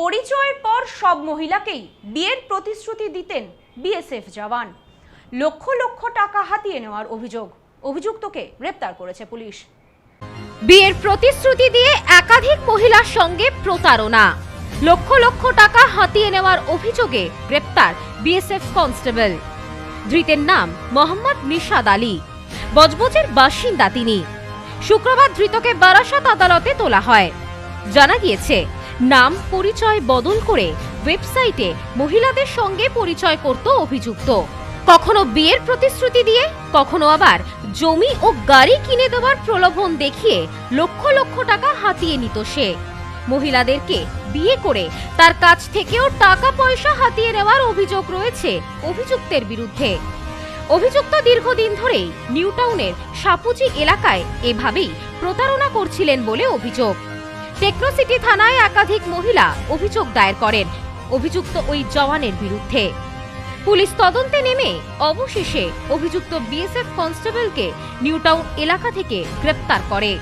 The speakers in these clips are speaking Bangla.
পরিচয়ের পর সব মহিলাকেই বিয়ের প্রতিশ্রুতি দিতেন বিএসএফ জওয়ান। লক্ষ লক্ষ টাকা হাতিয়ে নেওয়ার অভিযোগ। অভিযুক্তকে গ্রেপ্তার করেছে পুলিশ। বিয়ের প্রতিশ্রুতি দিয়ে একাধিক মহিলার সঙ্গে প্রতারণা। লক্ষ লক্ষ টাকা হাতিয়ে নেওয়ার অভিযোগে গ্রেপ্তার বিএসএফ কনস্টেবল। ধৃতের নাম মোহাম্মদ নিশাদ আলী। বজবজের বাসিন্দা তিনি। শুক্রবার ধৃতকে বারাসাত আদালতে তোলা হয়। জানা গিয়েছে নাম, পরিচয় বদল করে ওয়েবসাইটে মহিলাদের সঙ্গে পরিচয় করত অভিযুক্ত। কখনো বিয়ের প্রতিশ্রুতি দিয়ে, কখনো আবার জমি ও গাড়ি কিনে দেওয়ার প্রলোভন দেখিয়ে লক্ষ লক্ষ টাকা হাতিয়ে নিত সে। মহিলাদেরকে বিয়ে করে তার কাছ থেকেও টাকা পয়সা হাতিয়ে নেওয়ার অভিযোগ রয়েছে অভিযুক্তের বিরুদ্ধে। অভিযুক্ত দীর্ঘদিন ধরেই নিউ টাউনের সাপুচি এলাকায় এভাবেই প্রতারণা করছিলেন বলে অভিযোগ। টেকনোসিটি থানায় একাধিক মহিলা অভিযোগ দায়ের করেন। অভিযুক্ত ওই জওয়ানের বিরুদ্ধে। পুলিশ তদন্তে নেমে অবশেষে অভিযুক্ত বিএসএফ কনস্টেবলকে নিউটাউন এলাকা থেকে গ্রেপ্তার করে।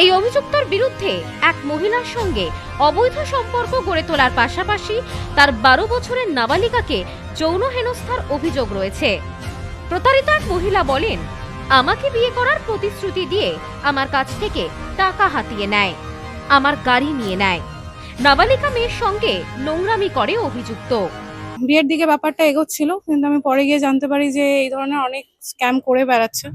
এই অভিযুক্তর বিরুদ্ধে এক মহিলার সঙ্গে অবৈধ সম্পর্ক গড়ে তোলার পাশাপাশি তার বারো বছরের নাবালিকাকে যৌন হেনস্থার অভিযোগ রয়েছে। প্রতারিত এক মহিলা বলেন, আমাকে বিয়ে করার প্রতিশ্রুতি দিয়ে আমার কাছ থেকে টাকা হাতিয়ে নেয়। আমার গাড়ি নিয়ে নেয়। নাবালিকা মেয়ের সঙ্গে নোংরামি করে অভিযুক্ত। বিয়ের দিকে ব্যাপারটা এগোচ্ছিল, কিন্তু আমি পরে গিয়ে জানতে পারি যে এই ধরনের অনেক স্ক্যাম করে বেড়াচ্ছে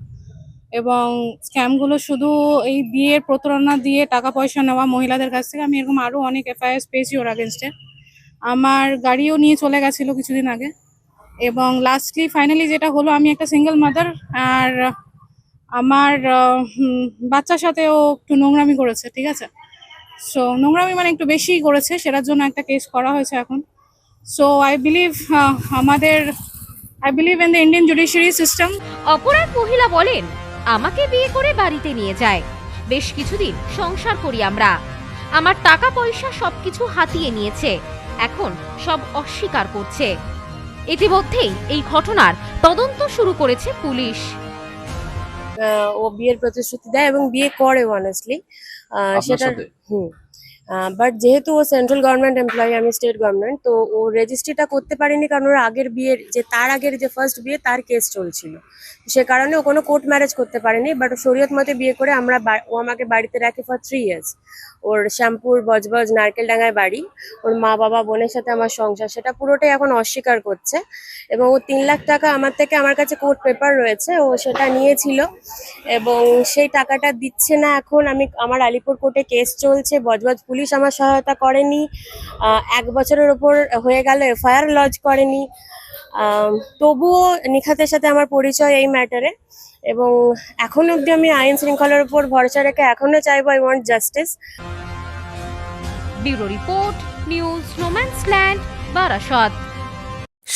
এবং স্ক্যামগুলো শুধু এই বিয়ের প্রতারণা দিয়ে টাকা পয়সা নেওয়া মহিলাদের কাছ থেকে। আমি এরকম আরও অনেক এফআইআর পেয়েছি ওর আগেনস্টে আমার গাড়িও নিয়ে চলে গেছিল কিছুদিন আগে এবং লাস্টলি ফাইনালি যেটা হলো, আমি একটা সিঙ্গেল মাদার আর আমার বাচ্চার সাথেও একটু নোংরামি করেছে, ঠিক আছে? সো নোংরামি মানে একটু বেশি করেছে, সেটার জন্য একটা কেস করা হয়েছে এখন। সো আই বিলিভ আমাদের I believe in the Indian judiciary system অপরাধ মহিলা বলেন, আমাকে বিয়ে করে বাড়িতে নিয়ে যায়। বেশ কিছুদিন সংসার করি আমরা। আমার টাকা পয়সা সবকিছু হাতিয়ে নিয়েছে। এখন সব অস্বীকার করছে। ইতিমধ্যেই এই ঘটনার তদন্ত শুরু করেছে পুলিশ। ও বিয়ের প্রতিশ্রুতি দেয় এবং বিয়ে করে অনেস্টলি সেটা হুম। বাট যেহেতু ও সেন্ট্রাল গভর্নমেন্ট এমপ্লয়ি আমি স্টেট গভর্নমেন্ট তো ও রেজিস্ট্রিটা করতে পারেনি কারণ ওর আগের বিয়ের যে, তার আগের যে ফার্স্ট বিয়ে, তার কেস চলছিল। সে কারণে ও কোনো কোর্ট ম্যারেজ করতে পারেনি বাট শরীয়ত মতে বিয়ে করে আমরা ও আমাকে বাড়িতে রাখে ফর থ্রি ইয়ার্স ওর শ্যামপুর, বজবজ, নারকেলডাঙ্গায় বাড়ি, ওর মা বাবা, বোনের সাথে আমার সংসার, সেটা পুরোটাই এখন অস্বীকার করছে। এবং ও তিন লাখ টাকা আমার থেকে আমার কাছে কোর্ট পেপার রয়েছে, ও সেটা নিয়েছিল। এবং সেই টাকাটা দিচ্ছে না এখন, আমি, আমার আলিপুর কোর্টে কেস চলছে, বজবজ পুলিশ আমার সহায়তা করেনি। এক বছরের ওপর হয়ে গেল, এফআইআর লজ করেনি। তবুও নিখাতের সাথে আমার পরিচয় এই ম্যাটারে এবং এখন অবধি আমি আইন শৃঙ্খলার উপর ভরসা রেখে এখনও চাইব I want justice bureau report, news Nomansland Barasat.